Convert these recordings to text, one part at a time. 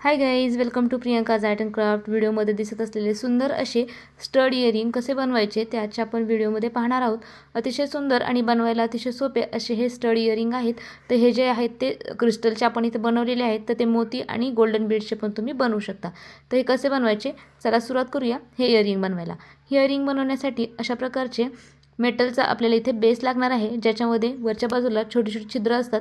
Hi guys welcome to Priyanka's art and craft व्हिडिओमध्ये दिसत असलेले सुंदर असे स्टड इयरिंग कसे बनवायचे ते आजच्या आपण व्हिडिओमध्ये पाहणार आहोत. अतिशय सुंदर आणि बनवायला अतिशय सोपे असे हे स्टड इयरिंग आहेत. तर हे जे आहेत ते क्रिस्टलचे आपण इथे बनवलेले आहेत. तर ते मोती आणि गोल्डन बीड्सचे पण तुम्ही बनवू शकता. तर हे कसे बनवायचे? चला सुरुवात करूया. हे इयरिंग बनवायला. हे इयरिंग बनवण्यासाठी अशा प्रकारचे मेटलचा आपल्याला इथे बेस लागणार आहे. ज्याच्यामध्ये वरच्या बाजूला छोटी छोटी छिद्र असतात.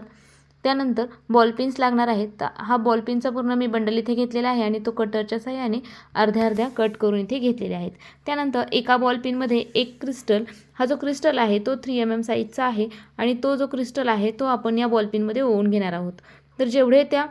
त्यानंतर बॉल पिन्स लागणार आहेत. तर हा बॉलपिनचा पूर्ण मी बंडल इथे घेतलेला आहे आणि तो कटरच्या सहाय्याने अर्ध्या अर्ध्या कट करून इथे घेतलेले आहेत. त्यानंतर एका बॉलपिनमध्ये एक क्रिस्टल हा जो क्रिस्टल आहे तो थ्री एम एम साईजचा आहे आणि तो जो क्रिस्टल आहे तो आपण या बॉलपिनमध्ये ओवून घेणार आहोत. तर जेवढे त्या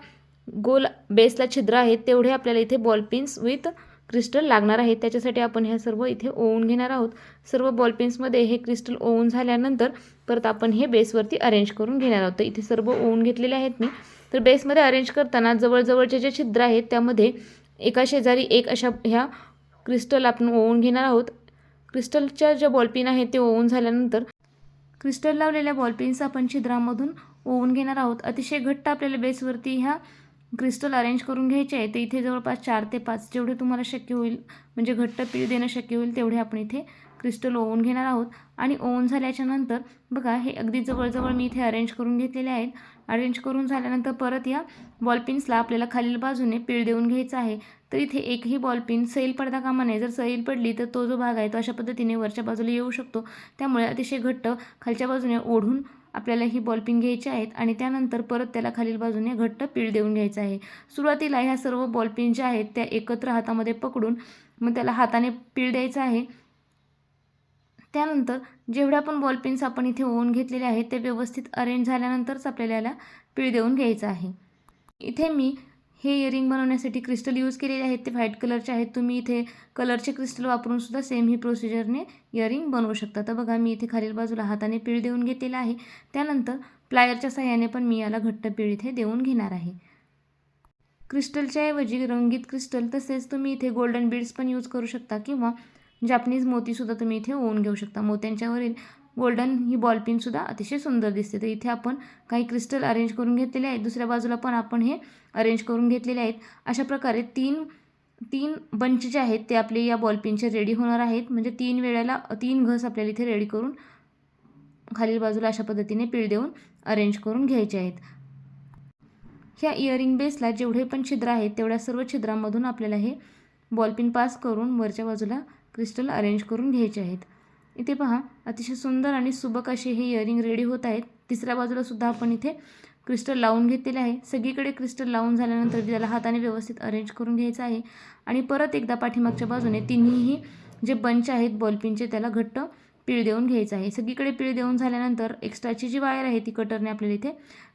गोल बेसला छिद्र आहेत तेवढे आपल्याला इथे बॉल पिन्स विथ क्रिस्टल लागणार आहे. त्याच्यासाठी आपण ह्या सर्व इथे ओवून घेणार आहोत. सर्व बॉलपेन्समध्ये हे क्रिस्टल ओवून झाल्यानंतर परत आपण हे बेसवरती अरेंज करून घेणार आहोत. तर इथे सर्व ओवून घेतलेले आहेत मी. तर बेसमध्ये अरेंज करताना जवळजवळचे जे छिद्र आहेत त्यामध्ये एका शेजारी एक अशा ह्या क्रिस्टल आपण ओवून घेणार आहोत. क्रिस्टलच्या ज्या बॉलपिन आहेत ते ओवून झाल्यानंतर क्रिस्टल लावलेल्या बॉलपिन्स आपण छिद्रामधून ओवून घेणार आहोत. अतिशय घट्ट आपल्याला बेसवरती ह्या क्रिस्टल अरेंज करून घ्यायचे आहे तर इथे जवळपास चार ते पाच जेवढे तुम्हाला शक्य होईल म्हणजे घट्ट पीळ देणं शक्य होईल तेवढे आपण इथे क्रिस्टल ओवून घेणार आहोत. आणि ओवून झाल्याच्यानंतर बघा हे अगदी जवळजवळ मी इथे अरेंज करून घेतलेले आहेत. अरेंज करून झाल्यानंतर परत या बॉलपिन्सला आपल्याला खालील बाजूने पीळ देऊन घ्यायचं आहे. तर इथे एकही बॉलपिन सैल पडता कामा नये. जर सैल पडली तर तो जो भाग आहे तो अशा पद्धतीने वरच्या बाजूला येऊ शकतो. त्यामुळे अतिशय घट्ट खालच्या बाजूने ओढून आपल्याला ही बॉलपिन घ्यायची आहेत आणि त्यानंतर परत त्याला खालील बाजूने घट्ट पीळ देऊन घ्यायचं आहे. सुरुवातीला ह्या सर्व बॉलपिन ज्या आहेत त्या एकत्र हातामध्ये पकडून मग त्याला हाताने पीळ द्यायचं आहे. त्यानंतर जेवढ्या पण बॉलपिन्स आपण इथे ओवून घेतलेले आहेत ते व्यवस्थित अरेंज झाल्यानंतरच आपल्याला याला पीळ देऊन घ्यायचं आहे. इथे मी हे इयरिंग बनवण्यासाठी क्रिस्टल यूज केलेले आहेत. ते व्हाईट कलरचे आहेत. तुम्ही इथे कलरचे क्रिस्टल वापरून सुद्धा सेम ही प्रोसिजरने इयरिंग बनवू शकता. तर बघा मी इथे खालील बाजूला हाताने पीळ देऊन घेतलेला आहे. त्यानंतर प्लायरच्या सहाय्याने पण मी याला घट्ट पीळ इथे देऊन घेणार आहे. क्रिस्टलच्या ऐवजी रंगीत क्रिस्टल तसेच तुम्ही इथे गोल्डन बीड्स पण यूज करू शकता किंवा जापनीज मोतीसुद्धा तुम्ही इथे ओवून घेऊ शकता. मोत्यांच्यावरील गोल्डन ही बॉलपिनसुद्धा अतिशय सुंदर दिसते. तर इथे आपण काही क्रिस्टल अरेंज करून घेतलेले आहेत. दुसऱ्या बाजूला पण आपण हे अरेंज करून घेतलेले आहेत. अशा प्रकारे तीन तीन बंच जे आहेत ते आपले या बॉलपिनचे रेडी होणार आहेत. म्हणजे तीन वेळेला तीन घस आपल्याला इथे रेडी करून खालील बाजूला अशा पद्धतीने पीळ देऊन अरेंज करून घ्यायचे आहेत. ह्या इयरिंग बेसला जेवढे पण छिद्र आहेत तेवढ्या सर्व छिद्रांमधून आपल्याला हे बॉलपिन पास करून वरच्या बाजूला क्रिस्टल अरेंज करून घ्यायचे आहेत. इथे पहा अतिशय सुंदर आणि सुबक असे हे इयरिंग रेडी होत आहेत. तिसऱ्या बाजूला सुद्धा आपण इथे क्रिस्टल लावून घेतलेले आहे. सगळीकडे क्रिस्टल लावून झाल्यानंतर त्याला हाताने व्यवस्थित अरेंज करून घ्यायचं आहे. आणि परत एकदा पाठीमागच्या बाजूने तिन्हीही जे बंच आहेत बॉलपिनचे त्याला घट्ट पीळ देऊन घ्यायचं आहे. सगळीकडे पीळ देऊन झाल्यानंतर एक्स्ट्राची जी वायर आहे ती कटरने आपल्याला इथे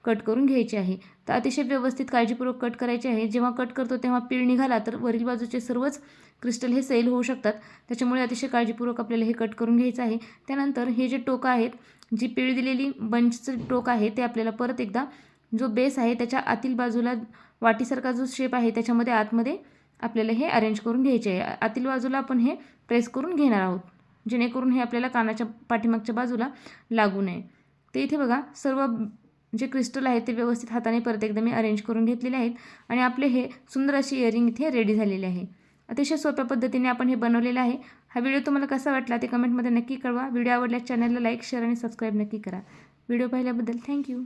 कट करून घ्यायची आहे. तर अतिशय व्यवस्थित काळजीपूर्वक कट करायची आहे. जेव्हा कट करतो तेव्हा पीळ निघाला तर वरील बाजूचे सर्वच क्रिस्टल हे सेल होऊ शकतात. त्याच्यामुळे अतिशय काळजीपूर्वक आपल्याला हे कट करून घ्यायचं आहे. त्यानंतर हे जे टोकं आहेत जी पीळ दिलेली बंचचं टोक आहे ते आपल्याला परत एकदा जो बेस आहे त्याच्या आतील बाजूला वाटीसारखा जो शेप आहे त्याच्यामध्ये आतमध्ये आपल्याला हे अरेंज करून घ्यायचे आहे. आतील बाजूला आपण हे प्रेस करून घेणार आहोत. जेणेकरून हे आपल्याला कानाच्या पाठीमागच्या बाजूला लागू नये. ते इथे बघा सर्व जे क्रिस्टल आहेत ते व्यवस्थित हाताने परत एकदा मी अरेंज करून घेतलेले आहेत आणि आपले हे सुंदर अशी इयरिंग इथे रेडी झालेले आहे. अतिशय सोप्या पद्धतीने आपण हे बनवलेलं आहे. हा व्हिडिओ तुम्हाला कसा वाटला ते कमेंटमध्ये नक्की कळवा. व्हिडिओ आवडल्यास चॅनलला लाईक शेअर आणि सबस्क्राईब नक्की करा. व्हिडिओ पाहिल्याबद्दल थँक्यू